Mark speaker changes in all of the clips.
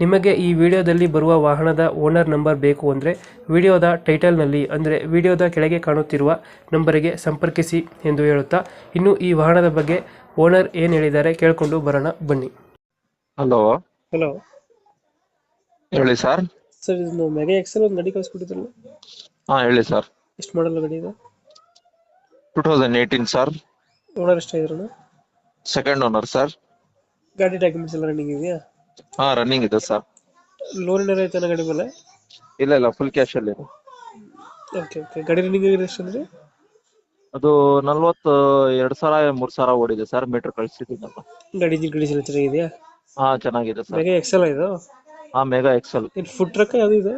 Speaker 1: ನಿಮಗೆ ಈ ವಿಡಿಯೋದಲ್ಲಿ ಬರುವ ವಾಹನದ ಓನರ್ ನಂಬರ್ ಬೇಕು ಅಂದರೆ ವಿಡಿಯೋದ ಟೈಟಲ್ನಲ್ಲಿ ಅಂದರೆ ವಿಡಿಯೋದ ಕೆಳಗೆ ಕಾಣುತ್ತಿರುವ ನಂಬರಿಗೆ ಸಂಪರ್ಕಿಸಿ ಎಂದು ಹೇಳುತ್ತಾ ಇನ್ನು ಈ ವಾಹನದ ಬಗ್ಗೆ ಓನರ್ ಏನು ಹೇಳಿದ್ದಾರೆ ಕೇಳಿಕೊಂಡು ಬರೋಣ ಬನ್ನಿ.
Speaker 2: ಹಲೋ.
Speaker 1: ಹಲೋ.
Speaker 2: ಹೇಳಿ ಸರ್.
Speaker 1: ಸರ್ ಇದು ಮೆಗಾ ಎಕ್ಸೆಲ್ ಒಂದು ಗಾಡಿ ಕಳಿಸ್ಕೊಟ್ಟಿದ್ರಲ್ಲ?
Speaker 2: ಹಾ ಹೇಳಿ ಸರ್.
Speaker 1: ಎಷ್ಟು ಮಾಡಲ್ಲ ಗಾಡಿ ಇದು?
Speaker 2: Two thousand eighteen sir.
Speaker 1: Owner ಎಷ್ಟಾಗಿದ್ರಣ
Speaker 2: second owner sir.
Speaker 1: ಗಾಡಿ ಡಾಕ್ಯುಮೆಂಟ್ಸ್ ಎಲ್ಲ ರನ್ನಿಂಗ್ ಇದೆಯಾ?
Speaker 2: ಹಾ ರನ್ನಿಂಗ್ ಇದೆ ಸರ್
Speaker 1: ಲೋನ್ ಏನಾರ ಐತೆ ಗಾಡಿ ಮೇಲೆ?
Speaker 2: ಇಲ್ಲ ಇಲ್ಲ ಫುಲ್ ಕ್ಯಾಶ್ ಅಲ್ಲಿ ಇದೆ.
Speaker 1: ಓಕೆ ಓಕೆ ಗಾಡಿ ರನ್ನಿಂಗ್ ಇದೆ ಎಷ್ಟು ಅಂದರೆ?
Speaker 2: ಅದು ನಲ್ವತ್ತು ಎರಡ್ ಸಾವಿರ ಮೂರ್ ಸಾವಿರ ಓಡಿದೆ ಸರ್ ಮೀಟರ್ ಕಳಿಸಿದ್ದೀನಲ್ಲ
Speaker 1: ಗಾಡಿ ಇಂಜಿನ್ ಕಂಡೀಷನ್ ಚೆನ್ನಾಗಿದೆಯಾ?
Speaker 2: ಹಾ ಚೆನ್ನಾಗಿದೆ ಸರ್
Speaker 1: ಮೆಗಾ ಎಕ್ಸೆಲ್ ಇದು?
Speaker 2: ಹಾ ಮೆಗಾ ಎಕ್ಸೆಲ್
Speaker 1: ಇದು ಫುಡ್ ಟ್ರಕ್ ಯಾವುದು ಇದೆ?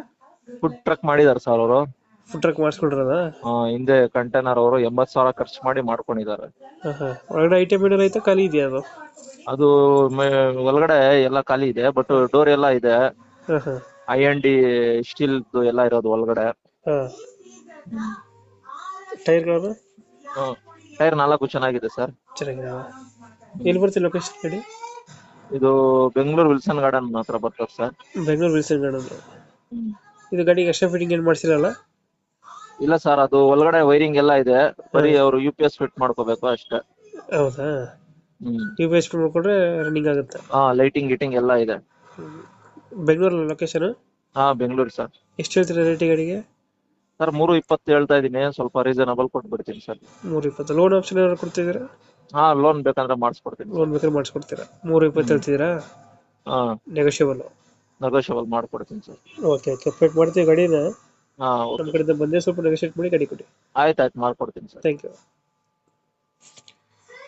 Speaker 2: ಫುಡ್ ಟ್ರಕ್ ಮಾಡಿದ್ದಾರೆ ಸರ್ ಅವರು.
Speaker 1: ಫುಡ್ ಟ್ರಕ್ ಆ
Speaker 2: ಹಿಂದೆ ಕಂಟೈನರ್ ಅವರು ಎಂಬತ್ ಸಾವಿರ ಖರ್ಚು ಮಾಡಿ ಮಾಡ್ಕೊಂಡಿದ್ದಾರೆ.
Speaker 1: ಒಳಗಡೆ ಐಟಮ್ ಏನಾರು ಐತೆ? ಖಾಲಿ ಇದೆಯಾ ಅದು?
Speaker 2: ಅದು ಮೆ- ಒಳಗಡೆ ಎಲ್ಲ ಖಾಲಿ ಇದೆ ಬಟ್ ಡೋರ್ ಎಲ್ಲ ಇದೆ.
Speaker 1: ಹಾಂ ಹಾಂ.
Speaker 2: ಐ ಎನ್ ಡಿ ಸ್ಟೀಲ್ ಎಲ್ಲ ಇರೋದು ಒಳಗಡೆ.
Speaker 1: ಹಾಂ. ಟೈರ್ಗಳನ್ನು
Speaker 2: ಟೈರ್ ನಾಲ್ಕು ಚೆನ್ನಾಗಿದೆ ಸರ್.
Speaker 1: ಚೆನ್ನಾಗಿದೆ. ಎಲ್ಲಿ ಬರ್ತೀವಿ ಲೊಕೇಶನ್ ಕಡೆ
Speaker 2: ಇದು ಬೆಂಗಳೂರು ವಿಲ್ಸನ್ ಗಾರ್ಡನ್ ಹತ್ರ ಬರ್ತದೆ ಸರ್.
Speaker 1: Bengaluru Wilson garden. ಇದು ಗಾಡಿಗೆ ಎಕ್ಸ್ಟ್ರಾ ಫಿಟ್ಟಿಂಗ್ ಏನು ಮಾಡಿಸಿರಲ್ಲ?
Speaker 2: ಇಲ್ಲ ಸರ್ ಅದು ಒಳಗಡೆ ವೈರಿಂಗ್ ಎಲ್ಲ ಇದೆ. ಬರೀ ಅವರು ಯು ಪಿ ಎಸ್ ಫಿಟ್ ಮಾಡ್ಕೋಬೇಕು ಅಷ್ಟೇ.
Speaker 1: ಹೌದಾ?
Speaker 2: ಹ್ಮ್.
Speaker 1: ನೀವು ಪಿ ಮಾಡ್ಕೊಂಡ್ರೆ ರನ್ನಿಂಗ್ ಆಗುತ್ತೆ.
Speaker 2: ಹಾ ಲೈಟಿಂಗ್ ಗಿಟಿಂಗ್ ಎಲ್ಲ ಇದೆ.
Speaker 1: ಬೆಂಗಳೂರು ಲೊಕೇಶನ್
Speaker 2: ಹಾ ಬೆಂಗಳೂರು ಸರ್.
Speaker 1: ಎಷ್ಟು ಹೇಳ್ತೀರಾ ರೇಟ್ ಗಾಡಿಗೆ?
Speaker 2: ಸರ್ ಮೂರು ಇಪ್ಪತ್ತು ಹೇಳ್ತಾ ಇದೀನಿ ಸ್ವಲ್ಪ ರೀಸನಬಲ್ ಕೊಟ್ಬಿಡ್ತೀನಿ ಸರ್.
Speaker 1: ಮೂರು ಇಪ್ಪತ್ತು ಲೋನ್ ಆಪ್ಷನ್ ಏನಾದ್ರು ಕೊಡ್ತಿದ್ದೀರಾ?
Speaker 2: ಹಾ ಲೋನ್ ಬೇಕಂದ್ರೆ ಮಾಡಿಸ್ಕೊಡ್ತೀನಿ
Speaker 1: ಲೋನ್ ಬೇಕಾದ್ರೆ ಮಾಡಿಸ್ಕೊಡ್ತೀರಾ? ಮೂರು ಇಪ್ಪತ್ತು ಹೇಳ್ತಿದ್ದೀರಾ?
Speaker 2: ಹಾ.
Speaker 1: ನೆಗೋಷಿಯಬಲ್
Speaker 2: ನೆಗೋಷಿಯಬಲ್ ಮಾಡ್ಕೊಡ್ತೀನಿ ಸರ್.
Speaker 1: ಓಕೆ ಓಕೆ ಪೇಟ್ ಮಾಡ್ತೀವಿ ಗಾಡಿನ. ನಮ್ಮ ಕಡೆಯಿಂದ ಬಂದರೆ ಸ್ವಲ್ಪ ನೆಗೋಶಿಯೇಟ್ ಮಾಡಿ ಗಾಡಿ ಕೊಡಿ.
Speaker 2: ಆಯ್ತು ಆಯ್ತು ಮಾಡ್ಕೊಡ್ತೀನಿ ಸರ್.
Speaker 1: Thank you